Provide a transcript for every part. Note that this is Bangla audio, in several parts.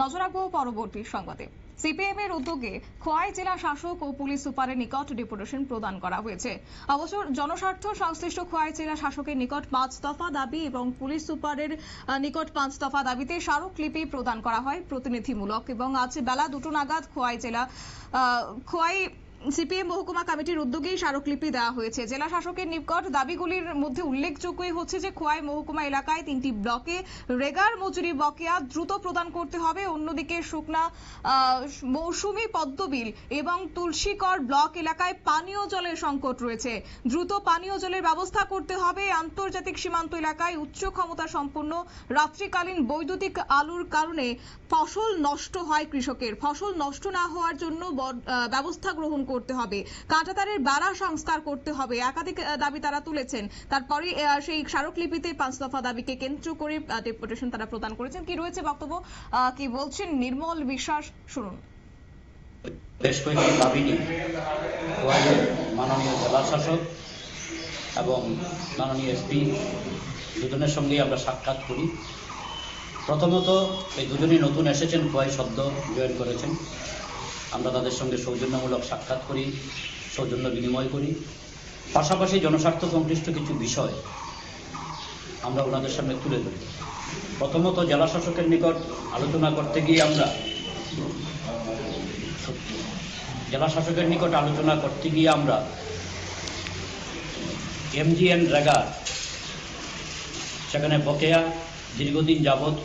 নজর রাখব পরবর্তী সংবাদে। সিপিএম এর উদ্যোগে খোয়াই জেলা শাসক ও পুলিশ সুপারের নিকট ডেপুটেশন প্রদান করা হয়েছে। অবশ্য জনস্বার্থ সংশ্লিষ্ট খোয়াই জেলা শাসকের নিকট পাঁচ দফা দাবি এবং পুলিশ সুপারের নিকট পাঁচ দফা দাবিতে স্মারকলিপি প্রদান করা হয় প্রতিনিধিমূলক এবং আজ বেলা দুটো নাগাদ খোয়াই জেলা খোয়াই সিপিএম মহকুমা কমিটির উদ্যোগেই স্মারকলিপি দেওয়া হয়েছে। জেলা শাসকের নিকট দাবিগুলির মধ্যে উল্লেখযোগ্যই হচ্ছে যে, খোয়াই মহকুমা এলাকায় তিনটি ব্লকে রেগার মজুরি বকেয়া দ্রুত প্রদান করতে হবে। অন্যদিকে শুকনা মৌসুমি পদ্মবিল এবং তুলসীকর ব্লক এলাকায় পানীয় জলের সংকট রয়েছে। দ্রুত পানীয় জলের ব্যবস্থা করতে হবে। আন্তর্জাতিক সীমান্ত এলাকায় উচ্চ ক্ষমতা সম্পন্ন রাত্রিকালীন বৈদ্যুতিক আলুর কারণে ফসল নষ্ট হয় কৃষকের। ফসল নষ্ট না হওয়ার জন্য ব্যবস্থা গ্রহণ করতে হবে। কাঁটাতারের বাড়া সংস্কার করতে হবে। একাধিক দাবি তারা তুলেছেন। তারপরে সেই স্মারকলিপিতে পাঁচ দফা দাবিকে কেন্দ্র করে ডেপুটেশন তারা প্রদান করেছেন। কি রয়েছে বক্তব্য? কি বলছেন নির্মল বিশ্বাস? শুনুন। বেশ কয়েকটি দাবি নিয়ে মাননীয় জেলা শাসক এবং মাননীয় এসপি দুজনের সঙ্গেই আমরা সাক্ষাৎ করি। প্রথমত, এই দুজনই নতুন এসেছেন খোয়াই শব্দ জয়েন করেছেন। আমরা তাদের সঙ্গে সৌজন্যমূলক সাক্ষাৎ করি, সৌজন্য বিনিময় করি। পাশাপাশি জনস্বার্থ সংশ্লিষ্ট কিছু বিষয় আমরা ওনাদের সামনে তুলে ধরি। প্রথমত জেলা শাসকের নিকট আলোচনা করতে গিয়ে আমরা জেলা শাসকের নিকট আলোচনা করতে গিয়ে আমরা এমজিএন রেগার সেখানে বকেয়া দীর্ঘদিন যাবৎ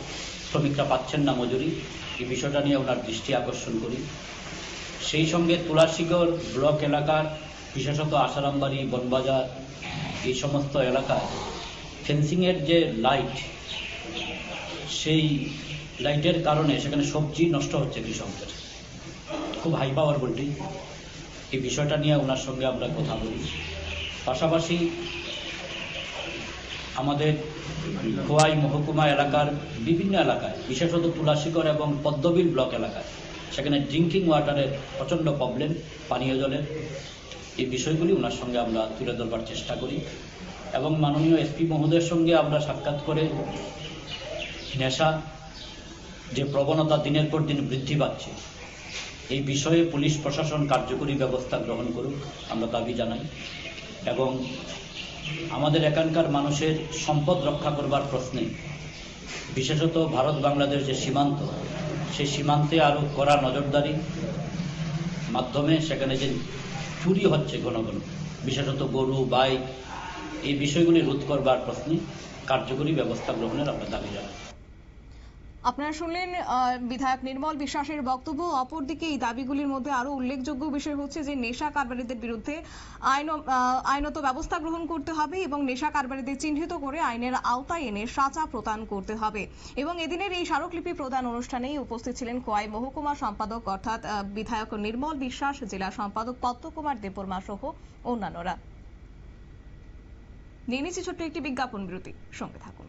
শ্রমিকরা পাচ্ছেন না মজুরি। এই বিষয়টা নিয়ে ওনার দৃষ্টি আকর্ষণ করি। সেই সঙ্গে তুলাশিগড় ব্লক এলাকার বিশেষত আসারামবাড়ি বনবাজার, এই সমস্ত এলাকায় ফেন্সিংয়ের যে লাইট, সেই লাইটের কারণে সেখানে সবজি নষ্ট হচ্ছে কৃষকদের। খুব হাই পাওয়ার ভোল্টেজ এই বিষয়টা নিয়ে ওনার সঙ্গে আমরা কথা বলি। পাশাপাশি আমাদের খোয়াই মহকুমা এলাকার বিভিন্ন এলাকায়, বিশেষত তুলাসীগড় এবং পদ্মবিল ব্লক এলাকায়, সেখানে ড্রিঙ্কিং ওয়াটারের প্রচণ্ড প্রবলেম, পানীয় জলের। এই বিষয়গুলি ওনার সঙ্গে আমরা তুলে ধরবার চেষ্টা করি এবং মাননীয় এসপি মহোদয়ের সঙ্গে আমরা সাক্ষাৎ করে নেশা, যে প্রবণতা দিনের পর দিন বৃদ্ধি পাচ্ছে, এই বিষয়ে পুলিশ প্রশাসন কার্যকরী ব্যবস্থা গ্রহণ করুক, আমরা দাবি জানাই এবং আমাদের এখানকার মানুষের সম্পদ রক্ষা করবার প্রশ্নে, বিশেষত ভারত বাংলাদেশ যে সীমান্ত, সেই সীমান্তে আরও করা নজরদারি মাধ্যমে সেখানে যে চুরি হচ্ছে ঘন ঘন, বিশেষত গরু, বাইক, এই বিষয়গুলি রোধ করবার প্রশ্নে কার্যকরী ব্যবস্থা গ্রহণের আমরা দাবি জানাই। আপনারা শুনলেন বিধায়ক নির্মল বিশ্বাসের বক্তব্য। অপরদিকে এই দাবিগুলির মধ্যে আরও উল্লেখযোগ্য বিষয় হচ্ছে যে নেশা কারবারিদের বিরুদ্ধে আইনত ব্যবস্থা গ্রহণ করতে হবে এবং নেশা কারবারিদের চিহ্নিত করে আইনের আওতায় এনে সাজা প্রদান করতে হবে। এবং এদিনের এই স্মারকলিপি প্রদান অনুষ্ঠানেই উপস্থিত ছিলেন কোয়াই মহকুমা সম্পাদক, অর্থাৎ বিধায়ক নির্মল বিশ্বাস, জেলা সম্পাদক পদ্মকুমার দেববর্মা সহ অন্যান্যরা। নিয়ে নিচ্ছি ছোট্ট একটি বিজ্ঞাপন বিরতি। সঙ্গে থাকুন।